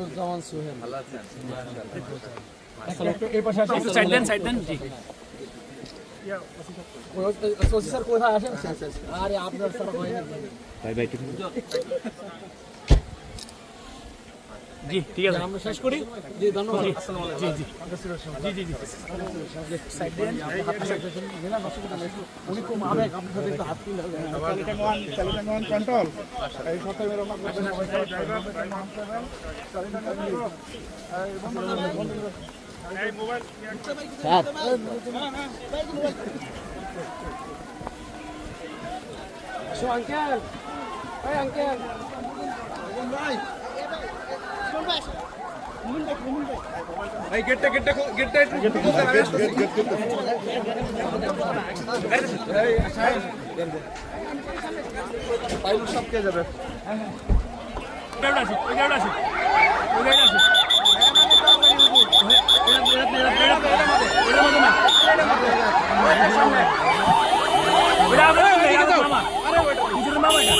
আসাদুজ্জামান সোহেল ভালো আছেন এই পাশে আসেন একটু সাইড দেন সাইড দেন জি ওসি স্যার কোথায় আসেন আরে আপনার স্যার হয় না জি ঠিক আছে। আমরা শেষ করি। জি ধন্যবাদ। জি জি জি। জি জি স্যার আঙ্কেল আঙ্কেল ভাই গেটটা গেটটা গেটটা একটু পাইলট সব কে যাবে ওই গাড়িটা আছে ওই গাড়িটা আছে ওই গাড়িটা আছে ওটা আমাদের মামা নিজের মামা এটা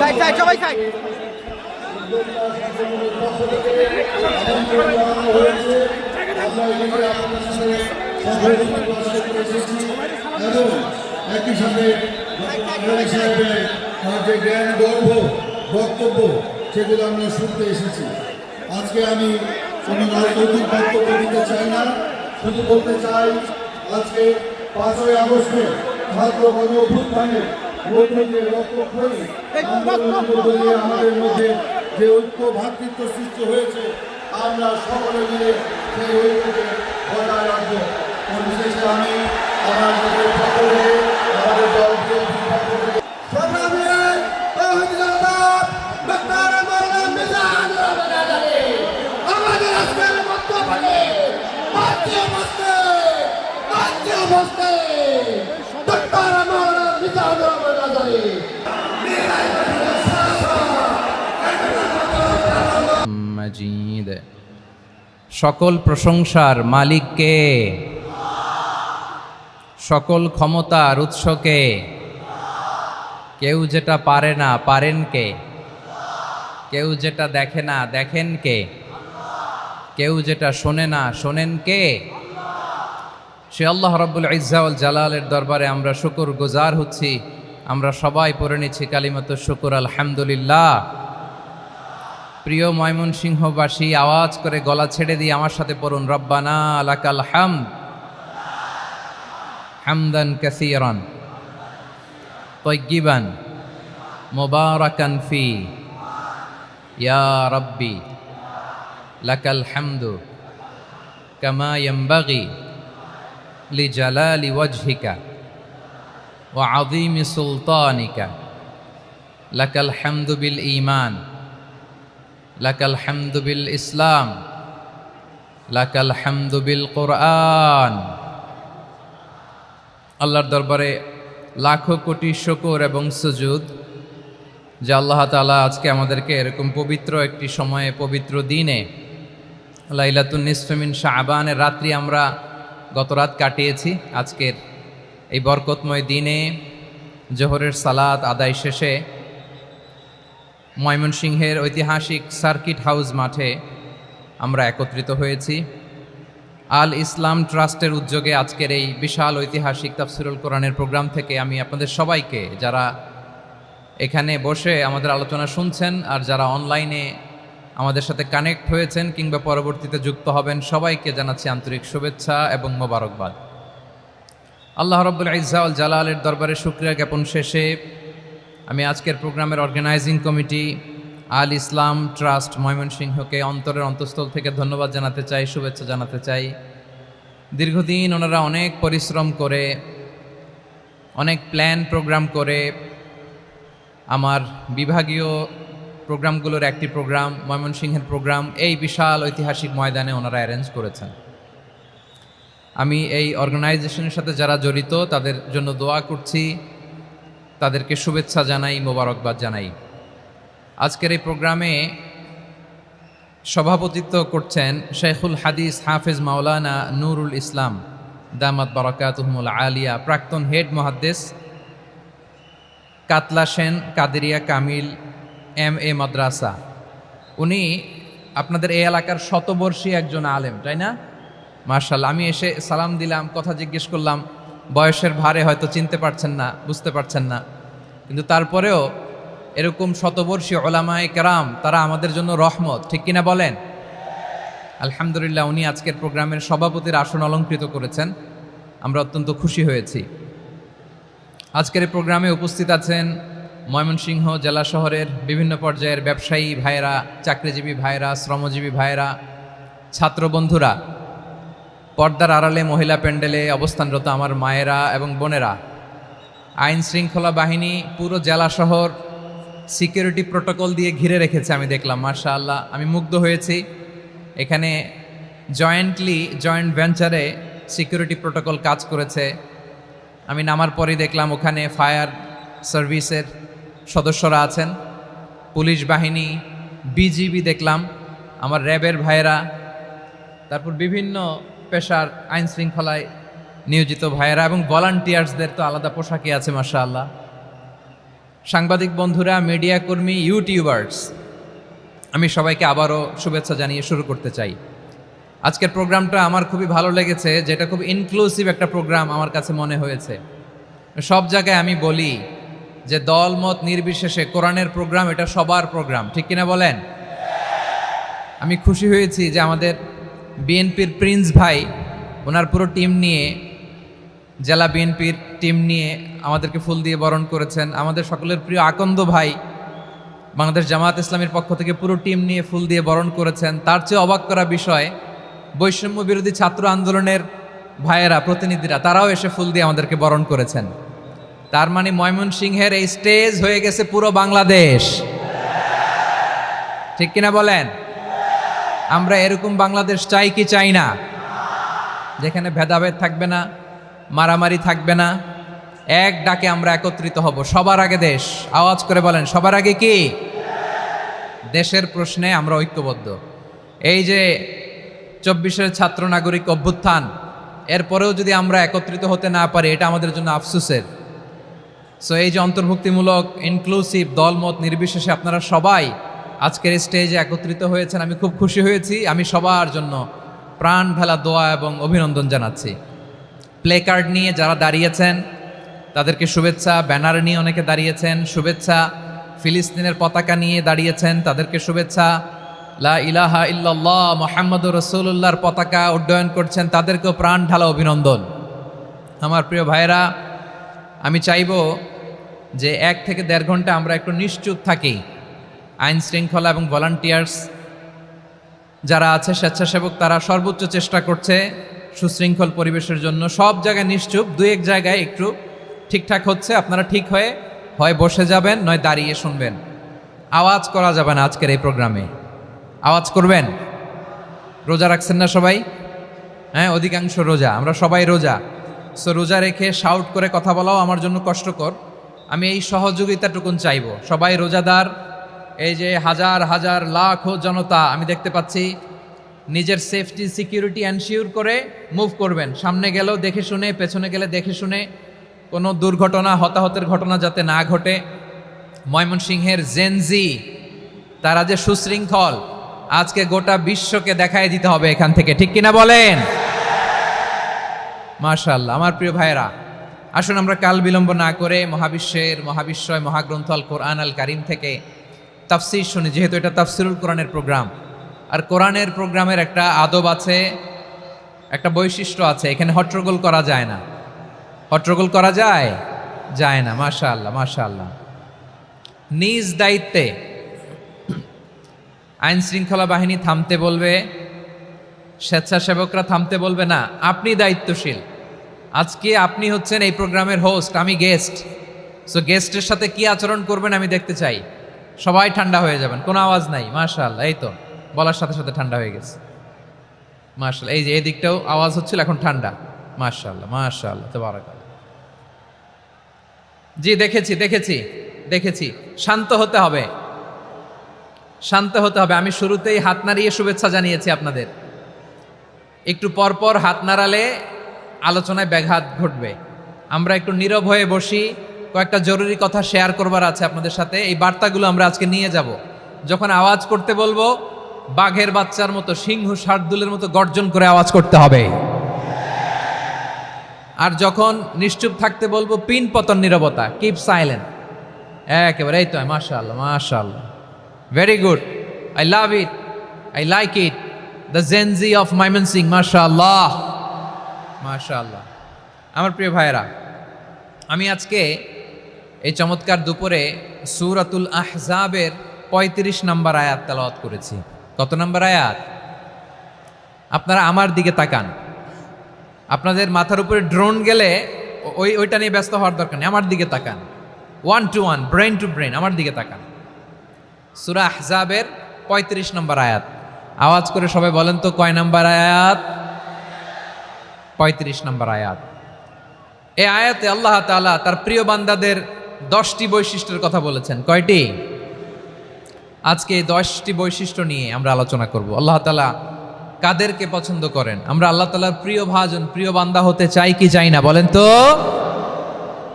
সাইড সাইড সবাই সাইড একই সাথে সাহেবের যে জ্ঞান গর্ব বক্তব্য সেগুলো আমরা শুনতে এসেছি আজকে আমি কোনো বক্তব্য দিতে চাই না শুধু বলতে চাই আজকে পাঁচই আগস্টে ছাত্র গণ অভ্যুত্থানের আমাদের মধ্যে যে ঐক্য ভ্রাতৃত্ব সৃষ্টি হয়েছে আমরা সকলে মিলে সেই ঐক্যকে সকল প্রশংসার মালিককে সকল ক্ষমতার উৎসকে কেউ যেটা পারে না পারেন কে? কেউ যেটা দেখে না দেখেন কে? কেউ যেটা শোনে না শোনেন কে? সে আল্লাহ রব্বুল ইজ্জাউল জালালের দরবারে আমরা শুকুর গুজার হচ্ছি। আমরা সবাই পড়ে নিচ্ছি কালিমত শুকুর, আলহামদুলিল্লাহ। প্রিয় ময়মনসিংহবাসী, আওয়াজ করে গলা ছেড়ে দিয়ে আমার সাথে পড়ুন, রব্বানা আলাকাল হাম হামদান কাসিরান তৈগিবান মোবারকান ফি। ইয়া রব্বি, লাকাল হামদু কামা ইয়ামবাগি লিজালালি ওয়াজহিকা ওয়া আযীমি সুলতানিকা। লাকাল হামদু বিল ঈমান। লাকাল হামদু বিল ইসলাম, লাকাল হামদু বিল কোরআন। আল্লাহর দরবারে লাখো কোটি শকর এবং সুজুদ, যে আল্লাহ তাআলা আজকে আমাদেরকে এরকম পবিত্র একটি সময়ে, পবিত্র দিনে, লাইলাতুন নিসফেমিন শাহবানের রাত্রি আমরা গত রাত কাটিয়েছি। আজকের এই বরকতময় দিনে জোহরের সালাত আদায় শেষে ময়মনসিংহের ঐতিহাসিক সার্কিট হাউস মাঠে আমরা একত্রিত হয়েছি। আল ইসলাম ট্রাস্টের উদ্যোগে আজকের এই বিশাল ঐতিহাসিক তাফসিরুল কোরআনের প্রোগ্রাম থেকে আমি আপনাদের সবাইকে, যারা এখানে বসে আমাদের আলোচনা শুনছেন আর যারা অনলাইনে আমাদের সাথে কানেক্ট হয়েছেন কিংবা পরবর্তীতে যুক্ত হবেন, সবাইকে জানাচ্ছি আন্তরিক শুভেচ্ছা এবং মোবারকবাদ। আল্লাহ রব্বুল ইজাউল জালালের দরবারে শুক্রিয়া জ্ঞাপন শেষে আমি আজকের প্রোগ্রামের organising committee Al Islam trust ময়মনসিংহকে অন্তরের অন্তঃস্থল থেকে ধন্যবাদ জানাতে চাই, শুভেচ্ছা জানাতে চাই। দীর্ঘদিন ওনারা অনেক পরিশ্রম করে, অনেক প্ল্যান প্রোগ্রাম করে, আমার বিভাগীয় প্রোগ্রামগুলোর একটি প্রোগ্রাম, ময়মনসিংহের প্রোগ্রাম, এই বিশাল ঐতিহাসিক ময়দানে ওনারা অ্যারেঞ্জ করেছেন। আমি এই অর্গানাইজেশনের সাথে যারা জড়িত, তাদের জন্য দোয়া করছি। তাদেরকে শুভেচ্ছা জানাই, মোবারকবাদ জানাই। আজকের এই প্রোগ্রামে সভাপতিত্ব করছেন শেখুল হাদিস হাফেজ মাওলানা নুরুল ইসলাম, দামাত বরকাতুহমুল আলিয়া, প্রাক্তন হেড মহাদ্দেশ কাতলা সেন, কাদেরিয়া কামিল, এম এ মাদ্রাসা। উনি আপনাদের এই এলাকার শতবর্ষী একজন আলেম, তাই না? মার্শাল আমি এসে সালাম দিলাম, কথা জিজ্ঞেস করলাম বয়সের ভারে হয়তো চিনতে পারছেন না, বুঝতে পারছেন না। কিন্তু তারপরেও এরকম শতবর্ষী ওলামায় কেরাম, তারা আমাদের জন্য রহমত, ঠিক কিনা বলেন? আলহামদুলিল্লাহ, উনি আজকের প্রোগ্রামের সভাপতির আসন অলঙ্কৃত করেছেন। আমরা অত্যন্ত খুশি হয়েছি। আজকের এই প্রোগ্রামে উপস্থিত আছেন ময়মনসিংহ জেলা শহরের বিভিন্ন পর্যায়ের ব্যবসায়ী ভাইয়েরা, চাকরিজীবী ভাইয়েরা, শ্রমজীবী ভাইয়েরা ছাত্র বন্ধুরা পর্দার আড়ালে মহিলা প্যান্ডেলে অবস্থানরত আমার মায়েরা এবং বোনেরা। আইন শৃঙ্খলা বাহিনী, পুরো জেলা শহর সিকিউরিটি প্রোটোকল দিয়ে ঘিরে রেখেছে, আমি দেখলাম মার্শা আল্লাহ আমি মুগ্ধ হয়েছি। এখানে জয়েন্টলি জয়েন্ট ভেঞ্চারে সিকিউরিটি প্রোটোকল কাজ করেছে। আমি নামার পরেই দেখলাম, ওখানে ফায়ার সার্ভিসের সদস্যরা আছেন। পুলিশ বাহিনী, বিজিবি দেখলাম, আমার র্যাবের ভাইয়েরা। তারপর বিভিন্ন পেশার আইন শৃঙ্খলায় নিয়োজিত ভাইয়েরা এবং ভলান্টিয়ার্সদের তো আলাদা পোশাকই আছে মাসা আল্লাহ সাংবাদিক বন্ধুরা মিডিয়া কর্মী ইউটিউবার্স আমি সবাইকে আবারও শুভেচ্ছা জানিয়ে শুরু করতে চাই। আজকের প্রোগ্রামটা আমার খুবই ভালো লেগেছে, যেটা খুব ইনক্লুসিভ একটা প্রোগ্রাম আমার কাছে মনে হয়েছে। সব জায়গায় আমি বলি যে দল, মত নির্বিশেষে কোরআনের প্রোগ্রাম এটা সবার প্রোগ্রাম, ঠিক কিনা বলেন? আমি খুশি হয়েছি যে আমাদের বিএনপির প্রিন্স ভাই, ওনার পুরো টিম নিয়ে, জেলা বিএনপির টিম নিয়ে আমাদেরকে ফুল দিয়ে বরণ করেছেন। আমাদের সকলের প্রিয় আকন্দ ভাই বাংলাদেশ জামায়াত ইসলামের পক্ষ থেকে পুরো টিম নিয়ে ফুল দিয়ে বরণ করেছেন। তার চেয়ে অবাক করা বিষয়, বৈষম্য বিরোধী ছাত্র আন্দোলনের ভাইয়েরা, প্রতিনিধিরা, তারাও এসে ফুল দিয়ে আমাদেরকে বরণ করেছেন। তার মানে ময়মনসিংহের এই স্টেজ হয়ে গেছে পুরো বাংলাদেশ। ঠিক কিনা বলেন? আমরা এরকম বাংলাদেশ চাই কি চাই না? যেখানে ভেদাভেদ থাকবে না, মারামারি থাকবে না, এক ডাকে আমরা একত্রিত হব। সবার আগে দেশ। আওয়াজ করে বলেন, সবার আগে কি? দেশের প্রশ্নে আমরা ঐক্যবদ্ধ। এই যে চব্বিশের ছাত্র নাগরিক অভ্যুত্থান, এরপরেও যদি আমরা একত্রিত হতে না পারি, এটা আমাদের জন্য আফসোসের। সো এই যে অন্তর্ভুক্তিমূলক ইনক্লুসিভ দলমত, নির্বিশেষে আপনারা সবাই আজকের স্টেজে একত্রিত হয়েছেন, আমি খুব খুশি হয়েছি। আমি সবার জন্য প্রাণ ঢালা দোয়া এবং অভিনন্দন জানাচ্ছি। প্লে কার্ড নিয়ে যারা দাঁড়িয়েছেন, তাদেরকে শুভেচ্ছা ব্যানার নিয়ে অনেকে দাঁড়িয়েছেন, শুভেচ্ছা। ফিলিস্তিনের পতাকা নিয়ে দাঁড়িয়েছেন, তাদেরকে শুভেচ্ছা। লা ইলাহা ইল্লাল্লাহ মোহাম্মদ রসুল্লাহর পতাকা উড্ডয়ন করছেন, তাদেরকেও প্রাণ ঢালা অভিনন্দন। আমার প্রিয় ভাইরা আমি চাইব যে এক থেকে দেড় ঘণ্টা আমরা একটু নিশ্চুপ থাকি। আইন শৃঙ্খলা এবং ভলান্টিয়ার্স যারা আছে, স্বেচ্ছাসেবক, তারা সর্বোচ্চ চেষ্টা করছে সুশৃঙ্খল পরিবেশের জন্য। সব জায়গায় নিশ্চুপ, দু এক জায়গায় একটু ঠিকঠাক হচ্ছে, আপনারা ঠিক হয়ে, হয় বসে যাবেন, নয় দাঁড়িয়ে শুনবেন। আওয়াজ করা যাবে না আজকের এই প্রোগ্রামে। আওয়াজ করবেন? রোজা রাখছেন না সবাই? হ্যাঁ অধিকাংশ রোজা, আমরা সবাই রোজা। সো রোজা রেখে শাউট করে কথা বলাও আমার জন্য কষ্টকর। আমি এই সহযোগিতাটুকুন চাইব। সবাই রোজাদার এই যে হাজার হাজার লাখো জনতা আমি দেখতে পাচ্ছি, নিজের সেফটি সিকিউরিটি এনশিওর করে মুভ করবেন। সামনে গেলেও দেখে শুনে, পেছনে গেলে দেখে শুনে কোনো দুর্ঘটনা, হতাহতের ঘটনা যাতে না ঘটে। ময়মনসিংহের জেনজি তারা যে সুশৃঙ্খল, আজকে গোটা বিশ্বকে দেখাই দিতে হবে এখান থেকে। ঠিক কিনা বলেন? মাশাআল্লাহ, আমার প্রিয় ভাইরা আসুন আমরা কাল বিলম্ব না করে মহাবিশ্বের মহাবিশ্বয় মহাগ্রন্থ আল কোরআন আল কারিম থেকে তাফসির শুনি, যেহেতু এটা তাফসিরুল কোরআনের প্রোগ্রাম। আর কোরআনের প্রোগ্রামের একটা আদব আছে, একটা বৈশিষ্ট্য আছে, এখানে হট্টগোল করা যায় না। হট্টগোল করা যায়? যায় না, মাশাআল্লাহ মাশাআল্লাহ। নিজ দায়িত্বে আইন শৃঙ্খলা বাহিনী থামতে বলবে, স্বেচ্ছাসেবকরা থামতে বলবে না, আপনি দায়িত্বশীল। আজকে আপনি হচ্ছেন এই প্রোগ্রামের হোস্ট আমি গেস্ট সো গেস্টের সাথে কি আচরণ করবেন আমি দেখতে চাই। সবাই ঠান্ডা হয়ে যাবেন। কোনো আওয়াজ নাই, মাশাআল্লাহ, এই তো, বলার সাথে সাথে ঠান্ডা হয়ে গেছে। মাশাআল্লাহ, এই যে এই দিকটাও আওয়াজ হচ্ছিল, এখন ঠান্ডা। মাশাআল্লাহ মাশাআল্লাহ তো জি, দেখেছি দেখেছি দেখেছি, শান্ত হতে হবে। শান্ত হতে হবে, আমি শুরুতেই হাত নাড়িয়ে শুভেচ্ছা জানিয়েছি আপনাদের। একটু পরপর হাত নাড়ালে আলোচনায় ব্যাঘাত ঘটবে। আমরা একটু নীরব হয়ে বসি কয়েকটা জরুরি কথা শেয়ার করবার আছে আপনাদের সাথে। এই বার্তাগুলো আমরা আজকে নিয়ে যাব। যখন আওয়াজ করতে বলব, বাঘের বাচ্চার মতো, সিংহ শার্দুলের মতো গর্জন করে আওয়াজ করতে হবে। আর যখন নিশ্চুপ থাকতে বলব, পিন পতন নীরবতা কিপ সাইলেন্ট একেবারে, এই তো, মাশাআল্লাহ মাশাআল্লাহ। Very good I love it I like it the Gen Z of Mymensingh মাশাআল্লাহ। মাশাআল্লাহ। আমার প্রিয় ভাইয়েরা, আমি আজকে এই চমৎকার দুপুরে সুরাতুল আহজাবের পঁয়ত্রিশ নম্বর আয়াত তেলাওয়াত করেছি। কত নম্বর আয়াত? আপনারা আমার দিকে তাকান। আপনাদের মাথার উপরে ড্রোন গেলে ওই ওইটা নিয়ে ব্যস্ত হওয়ার দরকার নেই। আমার দিকে তাকান। One two one brain two brain আমার দিকে তাকান। সুরা আহজাবের পঁয়ত্রিশ নম্বর আয়াত। আওয়াজ করে সবাই বলেন তো, কয় নম্বর আয়াত? পঁয়ত্রিশ নম্বর আয়াত। এ আয়াতে আল্লাহ তাআলা তার প্রিয় বান্দাদের দশটি বৈশিষ্ট্যের কথা বলেছেন। কয়টি? আজকে এই দশটি বৈশিষ্ট্য নিয়ে আমরা আলোচনা করব। আল্লাহ তাআলা কাদেরকে পছন্দ করেন? আমরা আল্লাহ তাআলার প্রিয় ভাজন, প্রিয় বান্দা হতে চাই কি চাই না, বলেন তো?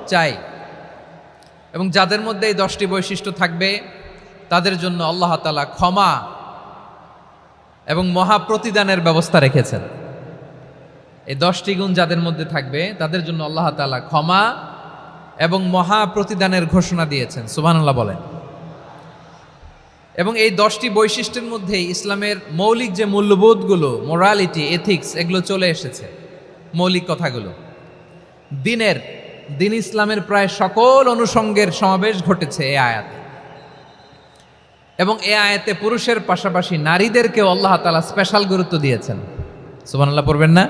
চাই। এবং যাদের মধ্যে এই দশটি বৈশিষ্ট্য থাকবে, তাদের জন্য আল্লাহ তাআলা ক্ষমা এবং মহা প্রতিদানের ব্যবস্থা রেখেছেন। এই দশটি গুণ যাদের মধ্যে থাকবে, তাদের জন্য আল্লাহ তাআলা ক্ষমা এবং মহা প্রতিদানের ঘোষণা দিয়েছেন। সুবহানাল্লাহ বলেন। এবং এই দশটি বৈশিষ্ট্যের মধ্যে ইসলামের মৌলিক যে মূল্যবোধগুলো মোরালিটি এথিক্স এগুলো চলে এসেছে, মৌলিক কথাগুলো। দিনের, দিন ইসলামের প্রায় সকল অনুষঙ্গের সমাবেশ ঘটেছে এ আয়াতে। এবং এ আয়াতে পুরুষের পাশাপাশি নারীদেরকেও আল্লাহ তাআলা স্পেশাল গুরুত্ব দিয়েছেন। সুবহানাল্লাহ পড়বেন না?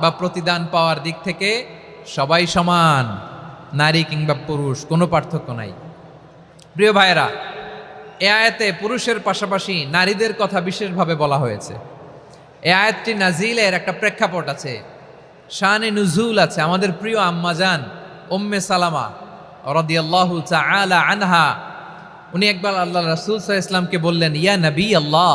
বা প্রতিদান পাওয়ার দিক থেকে সবাই সমান, নারী কিংবা পুরুষ, কোনো পার্থক্য নাই। প্রিয় ভাইয়েরা, এ আয়াতে পুরুষের পাশাপাশি নারীদের কথা বিশেষভাবে বলা হয়েছে। এ আয়াতটি নাজিলের একটা প্রেক্ষাপট আছে, শানে নুজুল আছে। আমাদের প্রিয় আম্মাজান উম্মে সালামা রদিয়াল্লাহু তাআলা আনহা, উনি একবার আল্লাহ রাসূল সাল্লাল্লাহু ইসলামকে বললেন, ইয়া নবী আল্লাহ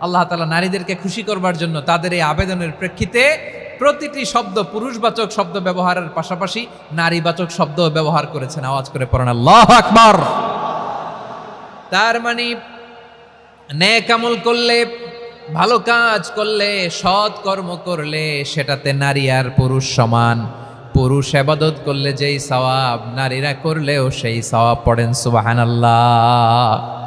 আল্লাহ তালা নারীদেরকে খুশি করবার জন্য তাদের এই আবেদনের প্রেক্ষিতে প্রতিটি শব্দ পুরুষবাচক শব্দ ব্যবহারের পাশাপাশি নারীবাচক শব্দ ব্যবহার করেছেন। আওয়াজ করে পড়েন, আল্লাহ আকবার! তার মানে ন্যাক আমল করলে, ভালো কাজ করলে, সৎ কর্ম করলে সেটাতে নারী আর পুরুষ সমান। পুরুষ আবাদত করলে যেই সওয়াব, নারীরা করলেও সেই সওয়াব পড়েন সুবাহান আল্লাহ